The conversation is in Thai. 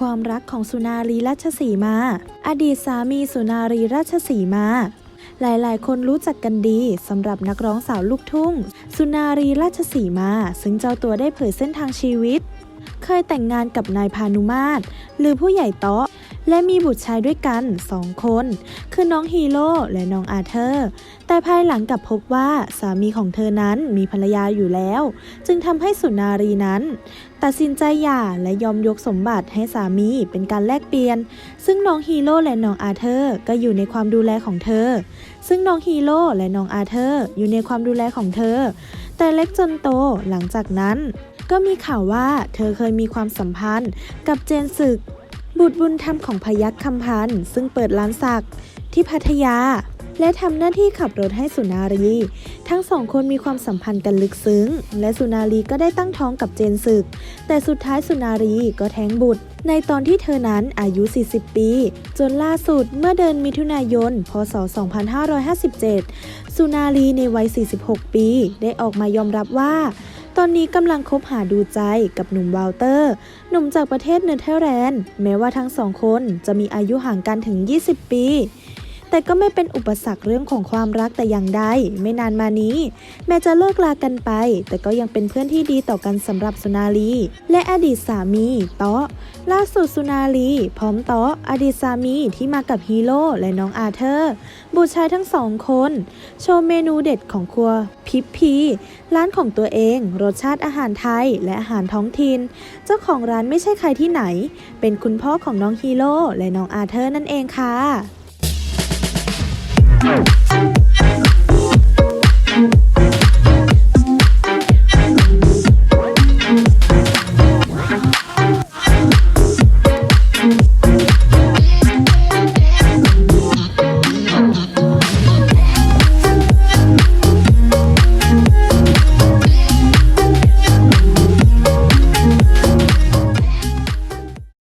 ความรักของสุนารีราชสีมา อดีตสามีสุนารีราชสีมา หลายๆ คนรู้จักกันดีสำหรับนักร้องสาวลูกทุ่ง สุนารีราชสีมา ซึ่งเจ้าตัวได้เผยเส้นทางชีวิต เคยแต่งงานกับนายพานุมาตรหรือผู้ใหญ่โตาะ และมีบุตรชายด้วยกันสองคน คือน้องฮีโร่และน้องอาเธอร์ แต่ภายหลังกลับพบว่าสามีของเธอนั้นมีภรรยาอยู่แล้ว จึงทำให้สุนารีนั้น ตัดสินใจหย่าและยอมยกสมบัติให้สามีเป็นการแลกเปลี่ยน ซึ่งน้องฮีโร่และน้องอาเธอร์ก็อยู่ในความดูแลของเธอ ซึ่งน้องฮีโร่และน้องอาเธอร์อยู่ในความดูแลของเธอ แต่เล็กจนโตหลังจากนั้นก็มีข่าวว่าเธอเคยมีความสัมพันธ์กับเจนศึก บุตรบุญธรรมของพยัคฆ์คำพันธ์ซึ่งเปิดร้านสักที่พัทยา และทำหน้าที่ขับรถให้สุนารี ทั้งสองคนมีความสัมพันธ์กันลึกซึ้ง และสุนารีก็ได้ตั้งท้องกับเจนศึก แต่สุดท้ายสุนารีก็แท้งบุตร ในตอนที่เธอนั้นอายุ 40 ปี จนล่าสุดเมื่อเดือนมิถุนายน พศ 2557 สุนารีในวัย 46 ปี ได้ออกมายอมรับว่า ตอนนี้กำลังคบหาดูใจกับหนุ่มวาลเตอร์ หนุ่มจากประเทศเนเธอร์แลนด์ แม้ว่าทั้งสองคนจะมีอายุห่างกันถึง 20 ปี แต่ก็ไม่เป็นอุปสรรคเรื่องของความรักแต่อย่างใด ไม่นานมานี้ แม้จะเลิกลากันไป แต่ก็ยังเป็นเพื่อนที่ดีต่อกันสำหรับสุนารี และอดีตสามีเตาะล่าสุดสุนารีพร้อมเตาะอดีตสามีที่มากับฮีโร่และน้องอาเธอร์ บุตรชายทั้งสองคน โชว์เมนูเด็ดของครัวพิปพีร้านของตัวเอง รสชาติอาหารไทยและอาหารท้องถิ่นเจ้าของร้านไม่ใช่ใครที่ไหน เป็นคุณพ่อของน้องฮีโร่และน้องอาเธอร์นั่นเองค่ะ Go.